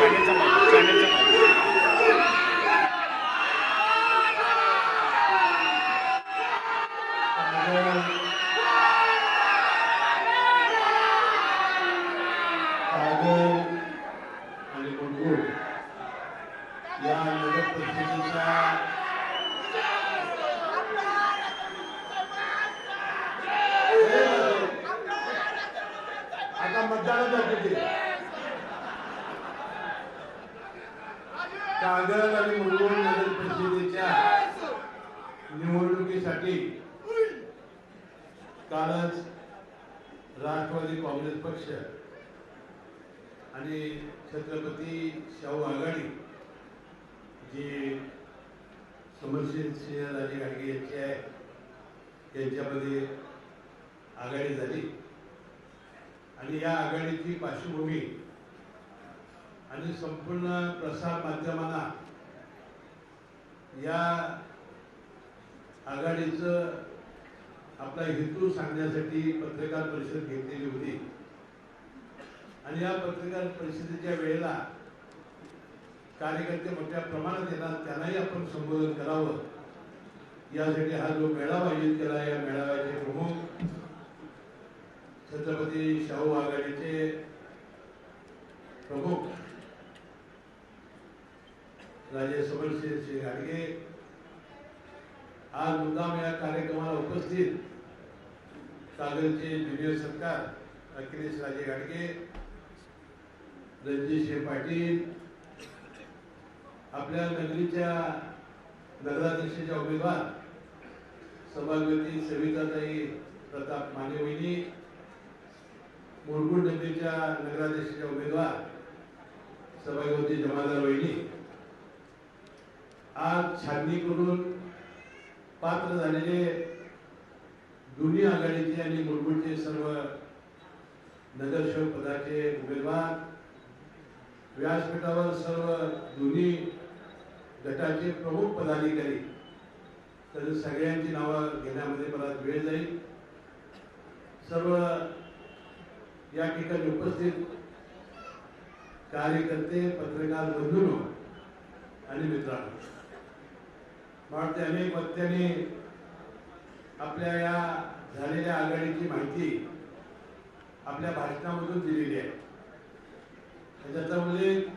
चॅनेलचा कागद आणि मुंबई नगर परिषदेच्या निवडणुकीसाठी कालच राष्ट्रवादी काँग्रेस पक्ष आणि छत्रपती शाहू आघाडी जी समरसिंह सिंह राजे गाडगे यांचे आहे यांच्यामध्ये आघाडी झाली. आणि या आघाडीची पार्श्वभूमी आणि संपूर्ण प्रसार माध्यमांना या आघाडीचं आपला हेतू सांगण्यासाठी पत्रकार परिषद घेतलेली होती. आणि या पत्रकार परिषदेच्या वेळेला कार्यकर्ते मोठ्या प्रमाणात येणार त्यांनाही आपण संबोधन करावं. यासाठी हा जो मेळावा आयोजित केला या मेळाव्याचे प्रमुख छत्रपती शाहू आघाडीचे प्रमुख राजे समरसिंह सिंह गाडगे आज मुद्दाम या कार्यक्रमाला उपस्थित सागरचे ज्युनियर सरकार अखिलेश राजे घाडगे रणजितसिंह पाटील आपल्या नगरीच्या नगराध्यक्षाच्या उमेदवार सभागती सविताताई प्रताप मानेवहिनी मुरगुड नगरीच्या नगराध्यक्षाच्या उमेदवार सभागृती जमादार वहिनी आज छाननी करून पात्र झालेले दोन्ही आघाडीचे आणि मुरगुडचे सर्व नगरसेवक पदाचे उमेदवार व्यासपीठावर सर्व दोन्ही गटाचे प्रमुख पदाधिकारी तर सगळ्यांची नावं घेण्यामध्ये मला वेळ जाईल. सर्व या ठिकाणी उपस्थित कार्यकर्ते पत्रकार बंधून आणि मित्रांनो मला अनेक वक्त्यांनी आपल्या या झालेल्या आघाडीची माहिती आपल्या भाषणामधून दिलेली आहे. त्याचा उल्लेख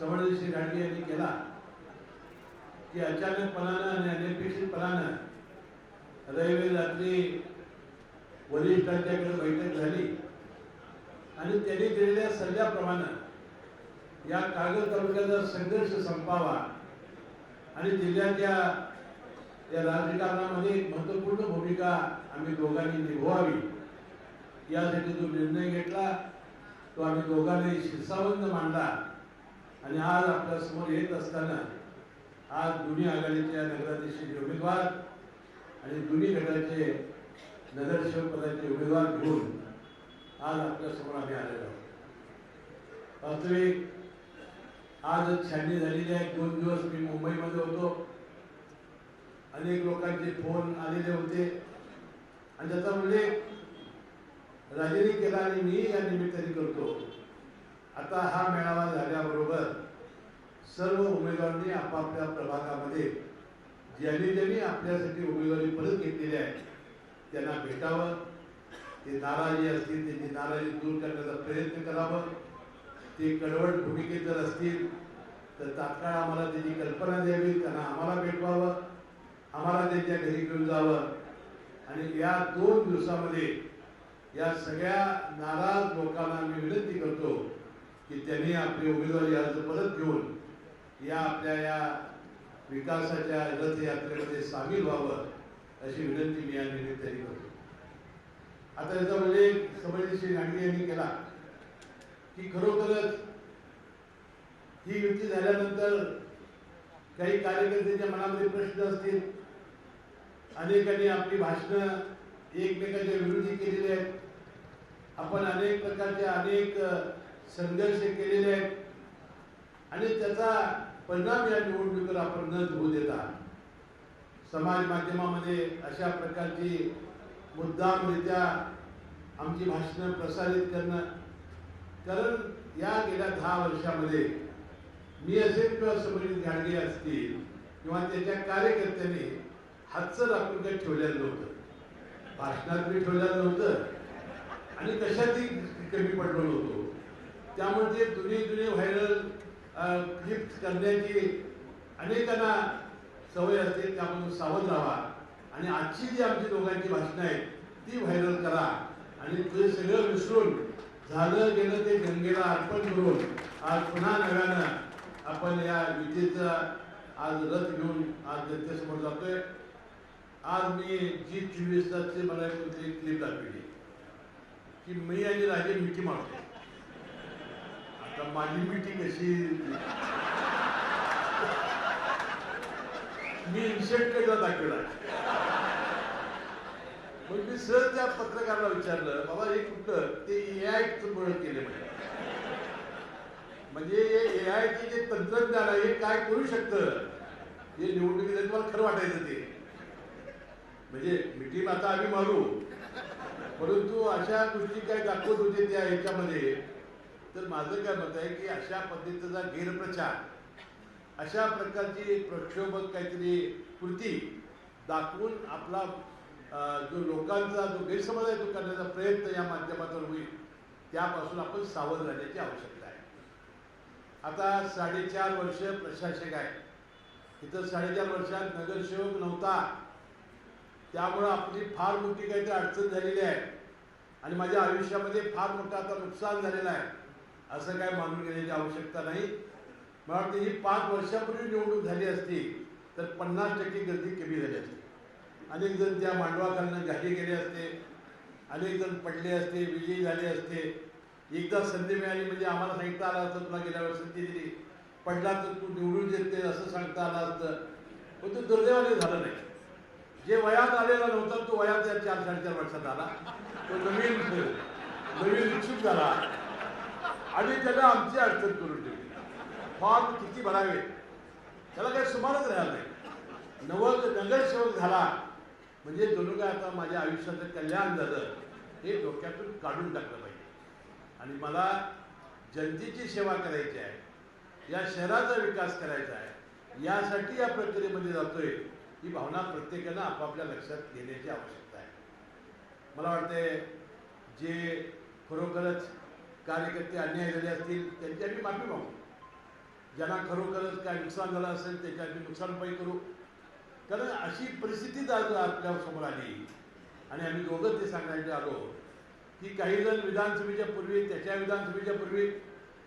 समरसिंह गाडगे यांनी केला की अचानकपणानं आणि अनपेक्षितपणानं रविवारी रात्री वरिष्ठांच्याकडे बैठक झाली आणि त्यांनी दिलेल्या सल्ल्याप्रमाणे या कागद तालुक्याचा संघर्ष संपावा आणि जिल्ह्याच्या या राजकारणामध्ये एक महत्त्वपूर्ण भूमिका आम्ही दोघांनी निभवावी यासाठी जो निर्णय घेतला तो आम्ही दोघांनी शिरसावंत मांडला. आणि आज आपल्यासमोर येत असताना आज दोन्ही आघाडीच्या नगराध्यक्षाचे उमेदवार आणि दोन्ही गटाचे नगरसेवक पदाचे उमेदवार घेऊन आज आपल्यासमोर आम्ही आलेलो आहोत. वास्तविक आज छाननी झालेली आहे. दोन दिवस मी मुंबईमध्ये होतो. अनेक लोकांचे फोन आलेले होते. आणि त्याचा उल्लेख राजेने केला आणि मी या निमित्ताने करतो. आता हा मेळावा झाल्याबरोबर सर्व उमेदवारांनी आपापल्या प्रभागामध्ये ज्यांनी ज्यांनी आपल्यासाठी उमेदवारी परत घेतलेली आहे त्यांना भेटावं. ते नाराजी असतील त्यांची नाराजी दूर करण्याचा प्रयत्न करावं. ते कडवट भूमिकेत जर असतील तर तात्काळ आम्हाला त्याची कल्पना द्यावी त्यांना आम्हाला भेटवावं. आम्हाला त्यांच्या घरी घेऊन जावं. आणि या दोन दिवसामध्ये या सगळ्या नाराज लोकांना मी विनंती करतो की त्यांनी आपले उमेदवारी अर्ज परत घेऊन या आपल्या या विकासाच्या रथयात्रेमध्ये सामील व्हावं अशी विनंती मी या निमित्ताने करतो. आता याचा उल्लेख समजशी गांधी यांनी केला की खरोखरच ही युती झाल्यानंतर काही कार्यकर्त्यांच्या मनामध्ये प्रश्न असतील अनेकांनी आपली भाषणं एकमेकांच्या विरोधी केलेली आहेत. आपण अनेक प्रकारचे अनेक संघर्ष केलेले आहेत. आणि त्याचा परिणाम या निवडणुकीवर आपण न होऊ देता समाज माध्यमामध्ये अशा प्रकारची मुद्दामरित्या आमची भाषणं प्रसारित करणं. कारण या गेल्या दहा वर्षामध्ये मी असेल किंवा समोरील गाडगे असतील किंवा त्याच्या कार्यकर्त्यांनी हातचं राखून काही ठेवलेलं नव्हतं. भाषणात मी ठेवलेलं नव्हतं. आणि कशातही कमी पडलो नव्हतो. त्यामुळे ते जुने जुने व्हायरल क्लिप्स करण्याची अनेकांना सवय असते त्यापासून सावध राहा. आणि आजची जी आमची दोघांची भाषणं आहेत ती व्हायरल करा. आणि ते सगळं विसरून झालं गेलं ते गंगेला अर्पण करून आज पुन्हा नव्यानं आपण या विजेचा आज रथ घेऊन आज जनतेसमोर जातोय. आज मी जी चोवीस तासचे मला एक क्लिप दाखवली. की मी आणि राजे मिठी मारतो. आता माझी मिठी कशी? मी इन्शर्टकडे दाखवला. मग मी सहज त्या पत्रकाराला विचारलं बाबा हे कुठलं? ते ए आयचं मुळे केले म्हणजे म्हणजे ए आयचे जे तंत्रज्ञान आहे हे काय करू शकतं? हे निवडणुकीत तुम्हाला खरं वाटायचं ते. म्हणजे मिठी आता आम्ही मारू. परंतु अशा गोष्टी काय दाखवत होते त्या ह्याच्यामध्ये. तर माझं काय मत आहे की अशा पद्धतीचा गैरप्रचार अशा प्रकारची प्रक्षोभक काहीतरी कृती दाखवून आपला जो लोकांचा जो गैरसमज आहे तो करण्याचा प्रयत्न या माध्यमातून होईल त्यापासून आपण सावध राहण्याची आवश्यकता आहे. आता साडेचार वर्ष प्रशासक आहे. इथं साडेचार वर्षात नगरसेवक नव्हता. त्यामुळं आपली फार मोठी काहीतरी अडचण झालेली आहे. आणि माझ्या आयुष्यामध्ये फार मोठं आता नुकसान झालेलं आहे. असं काय मानून घेण्याची आवश्यकता नाही. मला वाटतं ही पाच वर्षापूर्वी निवडणूक झाली असती तर पन्नास टक्के गर्दी कमी झाली असती. अनेक जण त्या मांडवाखालनं घाली गेले असते. अनेक जण पडले असते विजयी झाले असते. एकदा संधी मिळाली म्हणजे आम्हाला सांगता आलं असतं तुला गेल्या वेळेस संधी दिली. पडला तर तू निवडून येते असं सांगता आलं असतं. पण तो दुर्दैवाने झालं नाही. जे वयात आलेला नव्हता तो वयात या चार साडेचार वर्षात आला. तो नवीन नवीन इच्छुक झाला. आणि त्याला आमची अडचण करून ठेवली. फॉर्म किती भरावे? त्याला काही सुमारच राहिला नाही. नवल नगरसेवक झाला. म्हणजे जणू काय आता माझ्या आयुष्याचं कल्याण झालं हे डोक्यातून काढून टाकलं पाहिजे. आणि मला जनतेची सेवा करायची आहे या शहराचा विकास करायचा आहे यासाठी या प्रक्रियेमध्ये जातोय. ही भावना प्रत्येकानं आपापल्या लक्षात घेण्याची आवश्यकता आहे. मला वाटते जे खरोखरच कार्यकर्ते अन्याय झाले असतील त्यांची आम्ही माफी मागू. ज्यांना खरोखरच काय नुकसान झालं असेल त्याची आम्ही नुकसानपाई करू. कारण अशी परिस्थितीच आज आपल्यासमोर आली आणि आम्ही दोघं ते सांगायला आलो की काही जण विधानसभेच्या पूर्वी त्याच्या विधानसभेच्या पूर्वी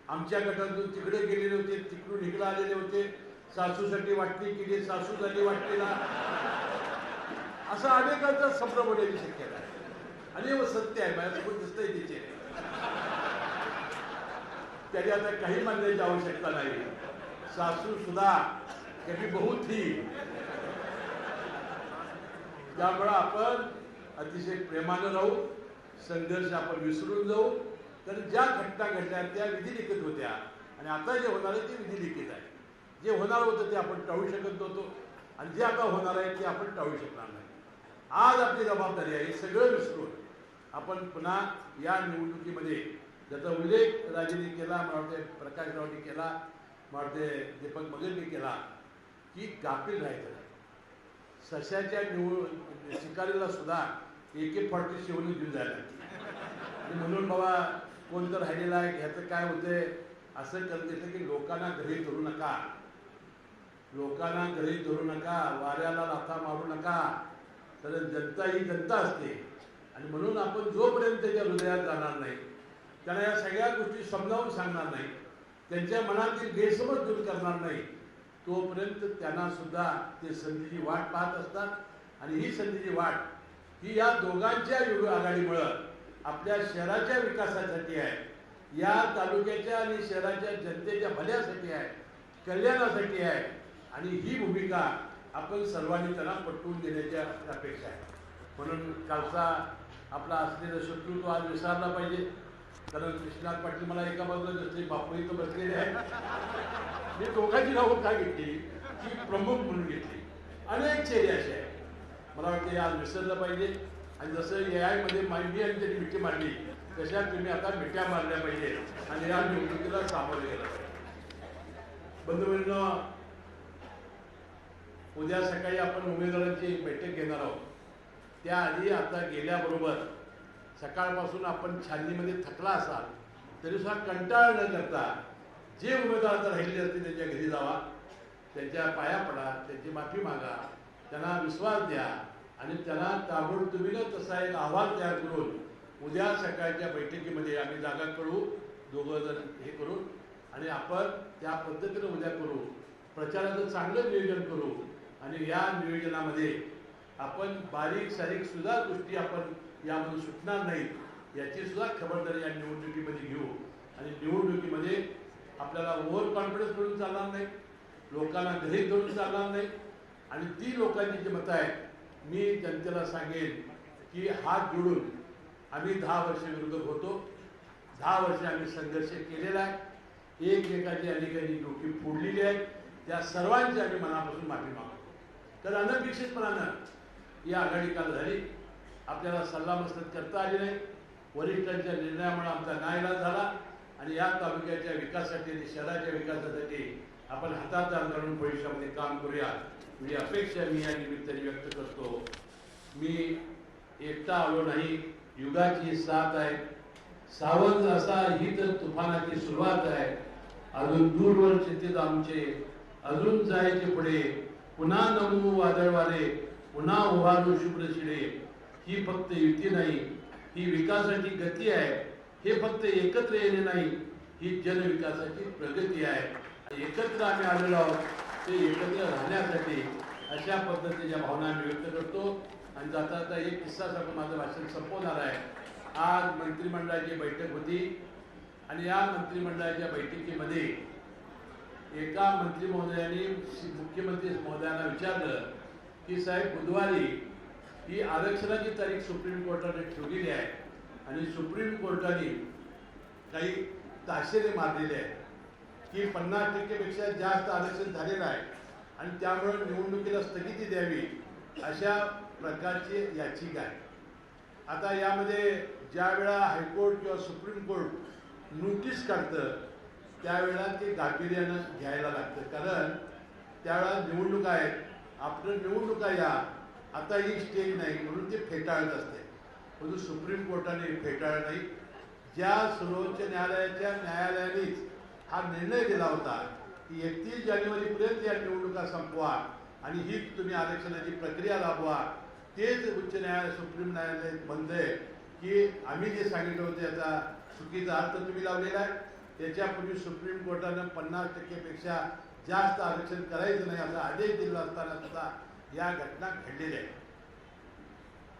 आमच्या गटातून तिकडे गेलेले होते तिकडून इकडे आलेले होते सासूसाठी वाटणी केली सासू झाली वाटलेला. असं अनेकांचा संभ्रम होण्याची शक्यता आहे. आणि सत्य आहे माझ्यासोबत दिसतंय तिचे त्याने आता काही मानण्याची आवश्यकता नाही. सासू सुद्धा त्याची बहुत ही. त्यामुळं आपण अतिशय प्रेमानं राहू संघर्ष आपण विसरून जाऊ. तर ज्या घटना घडल्या त्या विधिलिखित होत्या. आणि आता जे होणार आहे ते विधिलिखित आहे. जे होणार होतं ते आपण टाळू शकत नव्हतो. आणि जे आता होणार आहे ते आपण टाळू शकणार नाही. आज आपली जबाबदारी आहे हे सगळं विसरून आपण पुन्हा या निवडणुकीमध्ये ज्याचा उल्लेख राजेने केला मला प्रकाश रावने केला मला दीपक मगरने केला की गाफील राहायचं नाही. सशाच्या निवड शिकारीला सुद्धा एक एक फॉर्टी शिवून घेऊन जायला आणि म्हणून बाबा कोण तर राहिलेला आहे ह्याचं काय होतंय? असं करत येतं की लोकांना घरी धरू नका. लोकांना घरी धरू नका वाऱ्याला लाथा मारू नका. तर जनता ही जनता असते. आणि म्हणून आपण जोपर्यंत त्याच्या हृदयात जाणार नाही त्यांना या सगळ्या गोष्टी समजावून सांगणार नाही त्यांच्या मनातील गैरसमज दूर करणार नाही तोपर्यंत त्यांना सुद्धा ते संधीची वाट पाहत असतात. आणि ही संधीची वाट ही या दोघांच्या युग आघाडीमुळं आपल्या शहराच्या विकासासाठी आहे. या तालुक्याच्या आणि शहराच्या जनतेच्या भल्यासाठी आहे कल्याणासाठी आहे. आणि ही भूमिका आपण सर्वांनी त्यांना पटवून देण्याची अपेक्षा आहे. म्हणून कालचा आपला असलेलं शत्रू तो आज विसरला पाहिजे. कारण कृष्णनाथ पाटील मला एका बाजूला जसे बापू इथं बसलेले आहे मी दोघांची नावं का घेतली? ती प्रमुख म्हणून घेतली. अनेक चेहरे असे आहेत. मला वाटते आज विसरलं पाहिजे. आणि जसं ए आयमध्ये मी आणि त्यांनी मिठी मारली तशा तुम्ही आता मिठ्या मारल्या पाहिजे. आणि या निवडणुकीला सामोरे गेलं पाहिजे. बंधूंनो उद्या सकाळी आपण उमेदवारांची बैठक घेणार आहोत. त्याआधी आता गेल्याबरोबर सकाळपासून आपण छाननीमध्ये थकला असाल तरी सुद्धा कंटाळ न करता जे उमेदवार आता राहिले असतील त्यांच्या घरी जावा त्यांच्या पाया पडा त्यांची माफी मागा त्यांना विश्वास द्या आणि त्यांना ताबडतोबीनं तसा एक अहवाल तयार करून उद्या सकाळच्या बैठकीमध्ये आम्ही जागा करू दोघं जण हे करू आणि आपण त्या पद्धतीनं उद्या करू. प्रचाराचं चांगलं नियोजन करू. आणि या नियोजनामध्ये आपण बारीक सारीक सुद्धा गोष्टी आपण यामधून सुटणार नाहीत याची सुद्धा खबरदारी या निवडणुकीमध्ये घेऊ. आणि निवडणुकीमध्ये आपल्याला ओव्हर कॉन्फिडन्स मिळून चालणार नाही लोकांना घरी धरून चालणार नाही. आणि ती लोकांची जी मतं आहेत मी जनतेला सांगेन की हात जोडून आम्ही दहा वर्ष विरोधक होतो. दहा वर्ष आम्ही संघर्ष केलेला आहे. एकमेकाची अनेकांनी डोकी फोडलेली आहे. त्या सर्वांची आम्ही मनापासून माफी मागतो. तर अनपेक्षितपणानं ही आघाडी काल झाली. आपल्याला सल्लामसलत करता आली नाही. वरिष्ठांच्या निर्णयामुळे आमचा नाईलाज झाला आणि या तालुक्याच्या विकासासाठी आणि शहराच्या विकासासाठी आपण हातात घालून भविष्यामध्ये काम करूया. ही अपेक्षा मी या निमित्ताने व्यक्त करतो. मी एकटा आलो नाही. युगाची साथ आहे. सावध असा ही तर तुफानाची सुरुवात आहे. अजून दूरवर चिंतित आमचे अजून जायचे पुढे. पुन्हा नमू वादळवारे पुन्हा उभारू शुभ्र शिडे ही फक्त युती नाही ही विकासाची गती आहे. हे फक्त एकत्र येणे नाही ही जनविकासाची प्रगती आहे. एकत्र आम्ही आलेलो आहोत ते एकत्र राहण्यासाठी अशा पद्धतीच्या भावना आम्ही व्यक्त करतो. आणि जाता जाता एक किस्सा सांगून माझं भाषण संपवणार आहे. आज मंत्रिमंडळाची बैठक होती. आणि या मंत्रिमंडळाच्या बैठकीमध्ये एका मंत्री महोदयांनी मुख्यमंत्री महोदयांना विचारलं की साहेब बुधवारी ही आरक्षणाची तारीख सुप्रीम कोर्टाने ठेवलेली आहे आणि सुप्रीम कोर्टाने काही ताशेरे मारलेले आहेत की पन्नास टक्केपेक्षा जास्त आरक्षण झालेलं आहे आणि त्यामुळे निवडणुकीला स्थगिती द्यावी अशा प्रकारची याचिका आहे. आता यामध्ये ज्या वेळा हायकोर्ट किंवा सुप्रीम कोर्ट नोटीस काढतं त्यावेळेला ते गांभीर्यानं घ्यायला लागतं. कारण त्यावेळेला निवडणुका आहेत आपलं निवडणुका या. आता ही स्टेज नाही म्हणून ते फेटाळत असते. म्हणून सुप्रीम कोर्टाने फेटाळलं नाही. ज्या सर्वोच्च न्यायालयाच्या न्यायालयानेच हा निर्णय दिला होता की एकतीस जानेवारीपर्यंत या निवडणुका संपवा आणि ही तुम्ही आरक्षणाची प्रक्रिया राबवा. तेच उच्च न्यायालय सुप्रीम न्यायालय म्हणतंय की आम्ही जे सांगितलं होतं याचा चुकीचा अर्थ तुम्ही लावलेला आहे. त्याच्यापूर्वी सुप्रीम कोर्टानं पन्नास टक्केपेक्षा जास्त आरक्षण करायचं नाही असा आदेश दिला असताना सुद्धा या घटना घडलेल्या आहेत.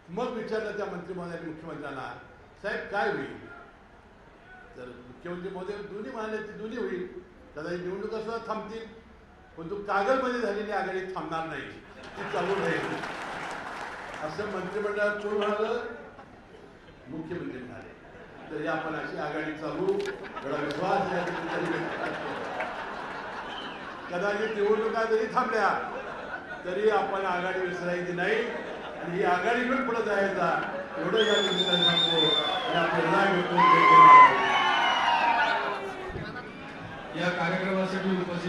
मग विचारलं त्या मंत्री महोदयांनी मुख्यमंत्र्यांना साहेब काय होईल? तर मुख्यमंत्री महोदय दोन्ही म्हणाले ते दोन्ही होईल. कदाचित निवडणुका सुद्धा थांबतील पण तो झालेली आघाडी थांबणार नाही. ती चालू राहील. असं मंत्रिमंडळात कोण म्हणालं? मुख्यमंत्री म्हणाले. तरी आपण अशी आघाडी चालू. एवढा विश्वास या ठिकाणी कदाचित निवडणुका जरी थांबल्या तरी आपण आघाडी विसरायची नाही. आणि ही आघाडी घेऊन पुढे जायचा एवढं या निमित्ताने सांगतो. या प्रेरणा घेतो या कार्यक्रमासाठी उपस्थित